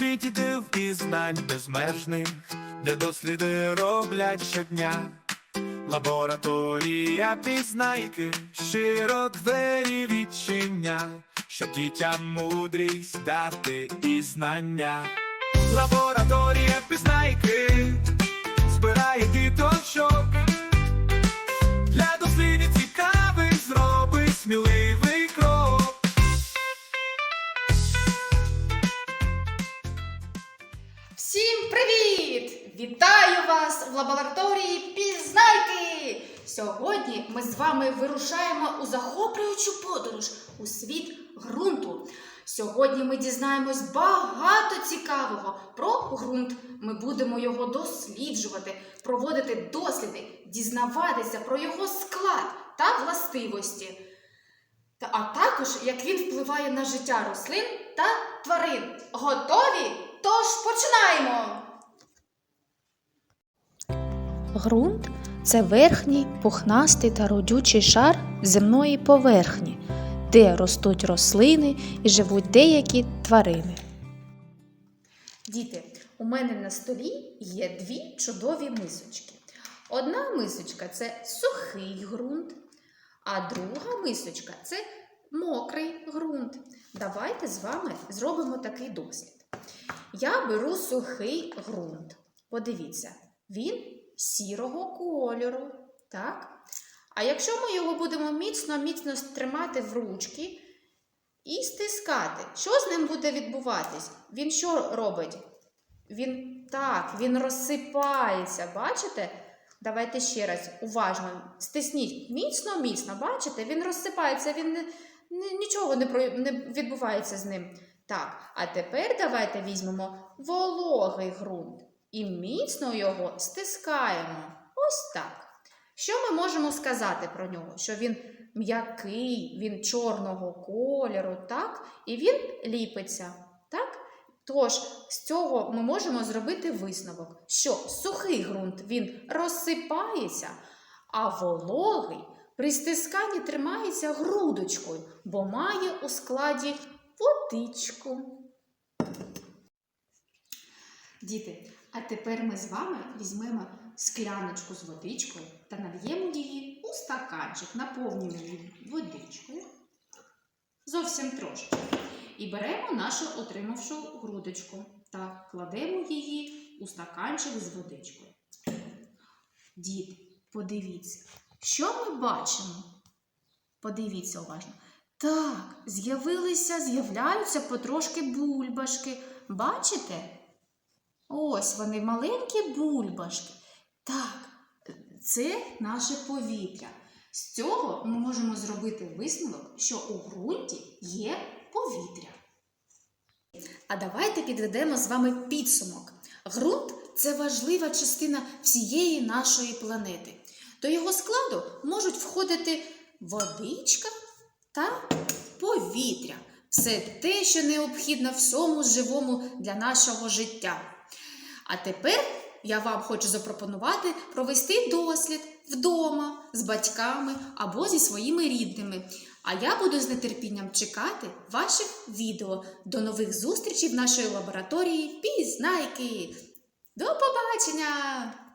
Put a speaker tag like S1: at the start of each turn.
S1: світі див і знань безмежних, де досліди роблять щодня. Лабораторія пізнайки, щиро двері відчиня, щоб дітям мудрість дати і знання. Лабораторія пізнайки збирає діточок
S2: Всім привіт! Вітаю вас в лабораторії Пізнайки! Сьогодні ми з вами вирушаємо у захоплюючу подорож у світ ґрунту. Сьогодні ми дізнаємось багато цікавого про ґрунт. Ми будемо його досліджувати, проводити досліди, дізнаватися про його склад та властивості. А також як він впливає на життя рослин та тварин. Готові? Тож починаємо!
S3: Ґрунт це верхній, пухнастий та родючий шар земної поверхні, де ростуть рослини і живуть деякі тварини.
S2: Діти, у мене на столі є дві чудові мисочки. Одна мисочка це сухий ґрунт, а друга мисочка це мокрий ґрунт. Давайте з вами зробимо такий дослід. Я беру сухий ґрунт. Подивіться, він сірого кольору. Так? А якщо ми його будемо міцно-міцно тримати в ручки і стискати, що з ним буде відбуватись? Він що робить? Він так, він розсипається, бачите? Давайте ще раз уважно стисніть міцно, міцно, бачите? Він розсипається, він не- нічого не, про- не відбувається з ним. Так, а тепер давайте візьмемо вологий ґрунт і міцно його стискаємо. Ось так. Що ми можемо сказати про нього? Що він м'який, він чорного кольору, так? І він ліпиться. Так? Тож, з цього ми можемо зробити висновок, що сухий ґрунт він розсипається, а вологий при стисканні тримається грудочкою, бо має у складі водичку. Діти, а тепер ми з вами візьмемо скляночку з водичкою та нальємо її у стаканчик, наповнюємо її водичкою. Зовсім трошки. І беремо нашу отримавшу грудочку та кладемо її у стаканчик з водичкою. Діти, подивіться, що ми бачимо? Подивіться уважно. Так, з'явилися, з'являються потрошки бульбашки. Бачите? Ось вони маленькі бульбашки. Так, це наше повітря. З цього ми можемо зробити висновок, що у ґрунті є повітря. А давайте підведемо з вами підсумок. Ґрунт це важлива частина всієї нашої планети. До його складу можуть входити водичка та повітря. Все те, що необхідно всьому живому для нашого життя. А тепер я вам хочу запропонувати провести дослід вдома з батьками або зі своїми рідними. А я буду з нетерпінням чекати ваших відео. До нових зустрічей в нашій лабораторії Пізнайки! До побачення!